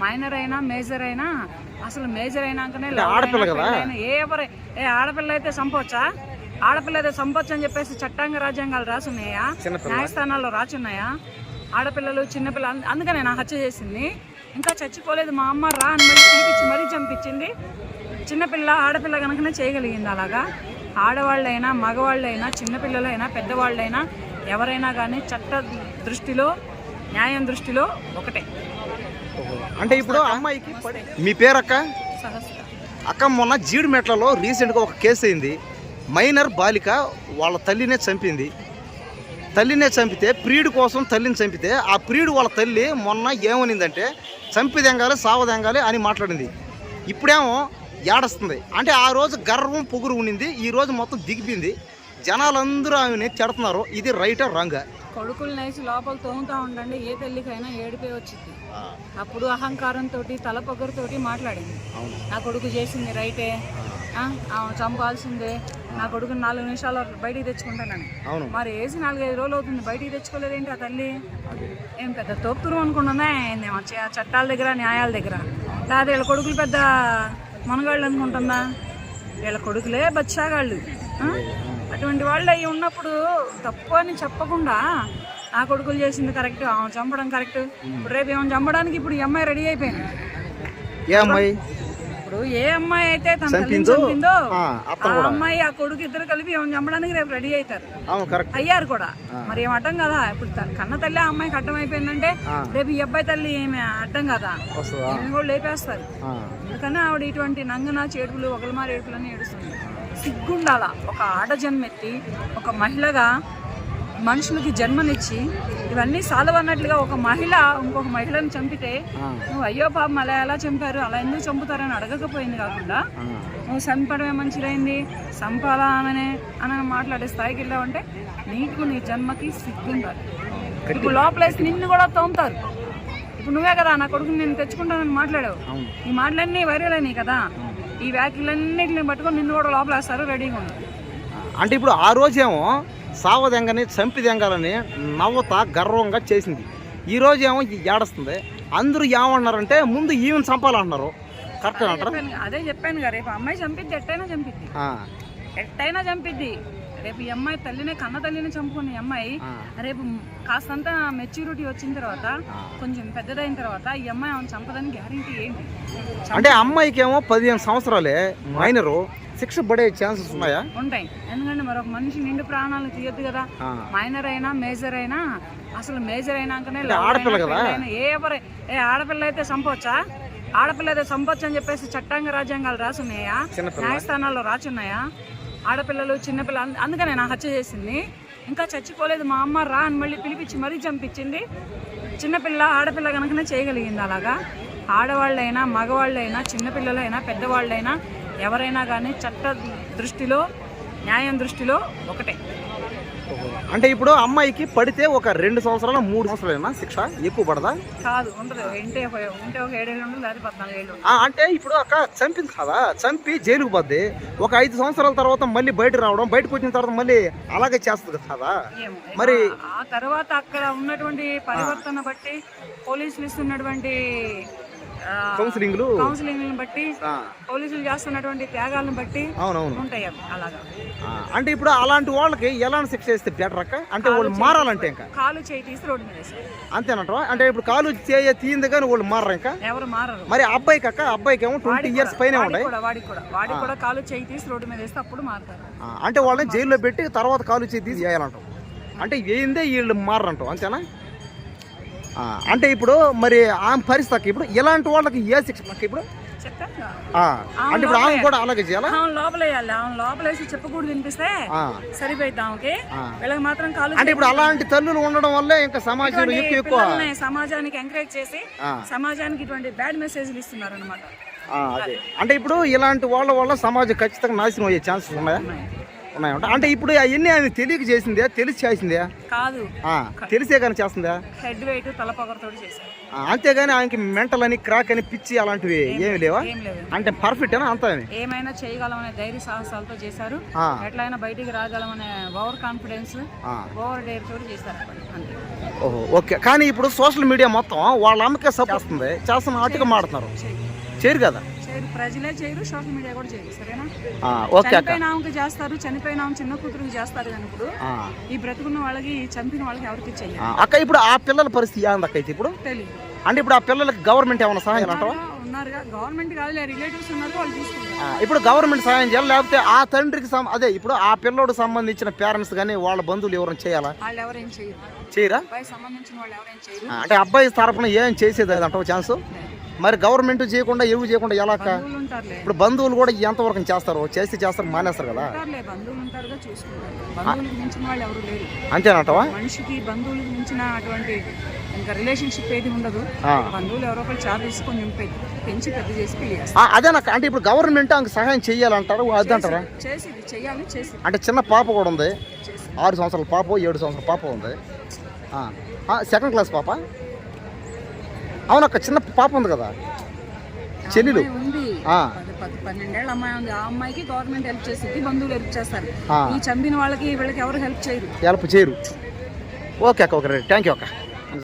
Minor అయినా major అయినా అసలు మేజర్ అయినాకనే ఆడపిల్ల కదా? ఎవరు ఏ ఆడపిల్ల అయితే చంపవచ్చా ఆడపిల్ల అయితే చంపొచ్చు అని చెప్పేసి చట్టాంగ రాజ్యాంగాలు రాసున్నాయా. న్యాయస్థానాల్లో రాసున్నాయా ఆడపిల్లలు చిన్నపిల్ల అంద- అందుకనే నా హత్య చేసింది. ఇంకా చచ్చిపోలేదు మా అమ్మ రా అని మళ్ళీ పిలిపించి మరీ చంపించింది. చిన్నపిల్ల ఆడపిల్ల కనుకనే చేయగలిగింది అలాగా. ఆడవాళ్ళైనా మగవాళ్ళైనా చిన్నపిల్లలైనా పెద్దవాళ్ళైనా ఎవరైనా కానీ చట్ట దృష్టిలో న్యాయం దృష్టిలో ఒకటే. అంటే ఇప్పుడు అమ్మాయికి మీ పేరక్క? సహస్ర. అక్క మొన్న జీడిమెట్లలో రీసెంట్గా ఒక కేసు అయింది. మైనర్ బాలిక వాళ్ళ తల్లినే చంపింది. తల్లినే చంపితే ప్రియుడు కోసం తల్లిని చంపితే ఆ ప్రియుడు వాళ్ళ తల్లి మొన్న ఏమనిందంటే చంపిదెంగాలి సావదెంగాలి అని మాట్లాడింది. ఇప్పుడేమో ఏడస్తుంది. అంటే ఆ రోజు గర్వం పొగురు ఉండింది. ఈ రోజు మొత్తం దిగిపోయింది. జనాలందరూ ఆమెని చెడుతున్నారు ఇది రైటా రాంగా కొడుకులు నేసి లోపల తోముతా ఉండండి ఏ తల్లికైనా ఏడిపే వచ్చింది అప్పుడు అహంకారంతో తల పొగరుతోటి మాట్లాడింది. నా కొడుకు చేసింది రైటే చంపాల్సిందే. నా కొడుకు నాలుగు నిమిషాలు బయటికి తెచ్చుకుంటానని. అవును. మరి వేసి నాలుగైదు రోజులు అవుతుంది. బయటికి తెచ్చుకోలేదేంటి ఆ తల్లి? ఏం పెద్ద తోపుతురు అనుకుంటుందా ఏందేమో చట్టాల దగ్గర న్యాయాల దగ్గర? లేదా వీళ్ళ కొడుకులు పెద్ద మనగాళ్ళు అనుకుంటుందా? వీళ్ళ కొడుకులే బచ్చాగాళ్ళు? అటువంటి వాళ్ళు అవి ఉన్నప్పుడు తప్పు అని చెప్పకుండా నా కొడుకులు చేసింది కరెక్ట్ ఆమె చంపడం కరెక్ట్ ఇప్పుడు రేపు ఏమైనా చంపడానికి ఇప్పుడు ఈ అమ్మాయి రెడీ అయిపోయింది. ఏ అమ్మాయి? ఇప్పుడు ఏ అమ్మాయి అయితే తన తల్లిని చంపిందో, ఆ, ఆ. అమ్మాయి ఆ కొడుకు ఇద్దరు కలిపి ఏమైనా చంపడానికి రేపు రెడీ అవుతారు. అయ్యారు కూడా. మరి ఏం అడ్డం కదా? ఇప్పుడు కన్న తల్లి ఆ అమ్మాయికి అడ్డం అయిపోయిందంటే ఆ. రేపు ఈ అబ్బాయి తల్లి ఏమి అడ్డం కదా? కూడా లేపేస్తారు. ఆ. అందుకని ఆవిడ ఇటువంటి నంగన చేడుపులు ఒకలమారి ఏడుపులని ఏడుస్తుంది. సిగ్గుండాల? ఒక ఆడ జన్మెత్తి ఒక మహిళగా మనుషులకి జన్మనిచ్చి ఇవన్నీ సాల్వ్ అన్నట్లుగా ఒక మహిళ ఇంకొక మహిళను చంపితే. నువ్వు అయ్యో పాపం అలా ఎలా చంపారు? అలా ఎందుకు చంపుతారని అడగకపోయింది కాకుండా. నువ్వు చంపడమే మంచిదైంది చంపాలా ఆమెనే అని మాట్లాడే స్థాయికి వెళ్ళావంటే నీకు నీ జన్మకి సిగ్గుండాలి. ఇప్పుడు లోపలేసి నిన్ను కూడా తోముతారు. ఇప్పుడు నువ్వే కదా నా కొడుకుని నేను తెచ్చుకుంటానని మాట్లాడావు. ఈ మాటలన్నీ వైరల్ అయినాయి కదా. ఈ వ్యాఖ్యలన్నిటిని పట్టుకొని నిన్ను కూడా లోపలేస్తారు రెడీగా ఉండు. అంటే ఇప్పుడు ఆ రోజేమో సావదెంగని చంపిదెంగాలని నవ్వత గర్వంగా చేసింది. ఈ రోజేమో ఏడుస్తుంది. అందరూ ఏమన్నారంటే ముందు ఈమెను చంపాలంటున్నారు. కరెక్ట్ అంటారా? అదే చెప్పాను కదా రేపు అమ్మాయి చంపిద్ది ఎట్టయినా చంపిద్ది. ఆ, ఎట్టయినా చంపిద్ది. రేపు ఈ అమ్మాయి తల్లిని కన్న తల్లిని చంపుకున్న ఈ అమ్మాయి. రేపు కాస్తంత మెచ్యూరిటీ వచ్చిన తర్వాత కొంచెం పెద్దదైన తర్వాత ఈ అమ్మాయి ఆమెను చంపదని గ్యారంటీ ఏంటి? అంటే అమ్మాయికి ఏమో పదిహేను సంవత్సరాలే మైనరు శిక్ష పడే ఛాన్సెస్ ఉన్నాయా? ఉంటాయి. ఎందుకంటే మరొక మనిషి నిండు ప్రాణాలను తీయొద్దు కదా. మైనర్ అయినా మేజర్ అయినా అసలు మేజర్ అయినాకనే ఆడపిల్ల కదా? ఏ ఎవరు ఏ ఆడపిల్ల అయితే చంపవచ్చా ఆడపిల్ల అయితే చంపొచ్చు అని చెప్పేసి చట్టాంగ రాజ్యాంగాలు రాసున్నాయా. న్యాయస్థానాల్లో రాసున్నాయా? ఆడపిల్లలు చిన్నపిల్ల అందుకనే నా హత్య చేసింది. ఇంకా చచ్చిపోలేదు మా అమ్మ రా అని మళ్ళీ పిలిపించి మరీ చంపించింది. చిన్నపిల్ల ఆడపిల్ల కనుకనే చేయగలిగింది అలాగా. ఆడవాళ్ళైనా మగవాళ్ళైనా చిన్నపిల్లలైనా పెద్దవాళ్ళైనా ఎవరైనా కానీ చట్ట దృష్టిలో న్యాయం దృష్టిలో ఒకటే. అంటే ఇప్పుడు అమ్మాయికి పడితే ఒక రెండు సంవత్సరాలు మూడు సంవత్సరాలైనా శిక్ష ఎక్కువ పడదా? కాదు అంటే ఇప్పుడు అక్క చంపింది కదా? చంపి జైలుకు పోద్ది. ఒక ఐదు సంవత్సరాల తర్వాత మళ్ళీ బయట రావడం బయటకు వచ్చిన తర్వాత మళ్ళీ అలాగే చేస్తుంది కదా. మరి ఆ తర్వాత అక్కడ ఉన్నటువంటి పరివర్తన బట్టి పోలీసులు ఇస్తున్నటువంటి కౌన్సిలింగ్లు? కౌన్సిలింగ్లను బట్టి పోలీసులు చేస్తున్నటువంటి త్యాగాలను బట్టి అవునవును. ఉంటాయి అవి అలాగా. అంటే ఇప్పుడు అలాంటి వాళ్ళకి ఎలాంటి శిక్ష ఇస్తే బెటర్ అక్క? అంటే వాళ్ళు మారాలంటే ఇంకా? కాలు చేయి తీసి రోడ్డు మీద. అంతేనంట అంటే ఇప్పుడు కాలు చేయ తీయింది కానీ వాళ్ళు మారరు ఇంకా? ఎవరు మారరు. మరి అబ్బాయికి అక్క? అబ్బాయికి ఏమో ట్వంటీ ఇయర్స్ పైన ఉన్నాయి. కూడా వాడికి కూడా. వాడికి కూడా కాలు చేయి తీసి రోడ్డు మీద వేస్తే అప్పుడు మారుతారు. అంటే వాళ్ళని జైల్లో పెట్టి తర్వాత కాలు చేయి తీసి చేయాలంటాం అంటే వేయిందే వీళ్ళు మారంటాం అంతేనా? అంటే ఇప్పుడు మరి ఆమె పరిస్థితి ఇప్పుడు ఇలాంటి వాళ్ళకి ఏ శిక్ష ఇప్పుడు? అంటే ఇప్పుడు ఆమె కూడా అలాగే చేయాలా? ఆమె లోపల వేయాలి ఆమె లోపల వేసి చెప్పకూడదు వినిపిస్తే ఆ, సరిపోయిద్ది ఆమెకి. వీళ్ళకి మాత్రం కాలు అంటే ఇప్పుడు అలాంటి తల్లులు ఉండడం వల్లే ఇంకా సమాజంలో ఎక్కువ. సమాజానికి ఎంకరేజ్ చేసి. సమాజానికి ఇటువంటి బ్యాడ్ మెసేజ్లు ఇస్తున్నారు అనమాట అంటే ఇప్పుడు ఇలాంటి వాళ్ళ వల్ల సమాజం ఖచ్చితంగా నాశనం అయ్యే ఛాన్సెస్ ఉన్నాయా. ఉన్నాయంట. అంటే ఇప్పుడు అవన్నీ ఆమె తెలియక చేసిందే? తెలిసి చేసిందే? కాదు. తెలిసే కానీ చేస్తుందా? హెడ్ వెయిట్ తలపొగరతో చేశారు. ఆ, అంతేగాని ఆమెకి మెంటల్ అని క్రాక్ అని పిచ్చి అలాంటివి ఏమి లేవా? అంటే పర్ఫెక్టేనా అంతా? ఆమె? ఏమైనా చేయగలమనే ధైర్య సాహసాలతో చేశారు. ఎట్లయినా బయటికి రాగలమనే ఓవర్ కాన్ఫిడెన్స్. ఓవర్ డేర్ తోటి చేశారు అంతే. ఓహో ఓకే. కానీ ఇప్పుడు సోషల్ మీడియా మొత్తం వాళ్ళ అమ్మకే సపోర్ట్ చేస్తుంది చేస్తున్న అటుగా మాడుతున్నారు. చేయరు కదా? చేయరు ప్రజలే చేయరు సోషల్ మీడియా కూడా చేయరు సరేనా? చనిపోయిన ఆమెకి చేస్తారు చనిపోయిన ఆమె చిన్న కూతురుకి చేస్తారు కానీ ఇప్పుడు ఈ బ్రతుకున్న వాళ్ళకి చంపిన వాళ్ళకి ఎవరికి ఆ, చెయ్యాలి అక్క ఇప్పుడు ఆ పిల్లల పరిస్థితి అక్క అయితే ఇప్పుడు? తెలియదు అంటే ఇప్పుడు ఆ పిల్లలకి గవర్నమెంట్ ఏమైనా సహాయం అంటావా? ఉన్నారుగా గవర్నమెంట్ కాదు రిలేటివ్స్ ఉన్నారు వాళ్ళు చూసుకుంటారు ఆ, ఇప్పుడు గవర్నమెంట్ సహాయం చేయాలి? లేకపోతే ఆ తండ్రికి అదే ఇప్పుడు ఆ పిల్లోడు సంబంధించిన పేరెంట్స్ కానీ వాళ్ళ బంధువులు ఎవరైనా చేయాలా? వాళ్ళు చేయరు. చేయరా? అబ్బాయి సంబంధించిన వాళ్ళు ఎవరేం చేయరు. ఆ, అంటే అబ్బాయి తరపున ఏం చేసేది అంటావు? ఛాన్స్? మరి గవర్నమెంట్ చేయకుండా ఎవరు చేయకుండా ఎలా ఇప్పుడు బంధువులు కూడా ఎంతవరకు చేస్తారు? చేస్తే చేస్తారు మానేస్తారు కదా? అంతేనంటావా? మనిషికి బంధువులకు మించిన అటువంటి ఇంకా రిలేషన్షిప్ ఏది ఉండదు. బంధువులు ఎవరో ఒకరు చార్జ్ తీసుకొని పెంచి పెద్ద చేసి ఆ, అదేనక్క అంటే ఇప్పుడు గవర్నమెంట్ ఆమెకు సహాయం చేయాలంటారు? అదంటారా? చేసి ఇది చెయ్యాలి చేసి అంటే చిన్న పాప కూడా ఉంది. ఆరు సంవత్సరాల పాప ఏడు సంవత్సరాల పాప ఉంది. సెకండ్ క్లాస్ పాప? అవునక్క చిన్న పాప ఉంది కదా. చెల్లెలు. ఉంది. పన్నెండేళ్ళ అమ్మాయి ఉంది. ఆ అమ్మాయికి గవర్నమెంట్ హెల్ప్ చేసింది బంధువులు హెల్ప్ చేస్తారు. ఈ చంపిన వాళ్ళకి వీళ్ళకి ఎవరు హెల్ప్ చేయరు. హెల్ప్ చేయరు. ఓకే అక్క ఓకే థ్యాంక్ యూ అక్క.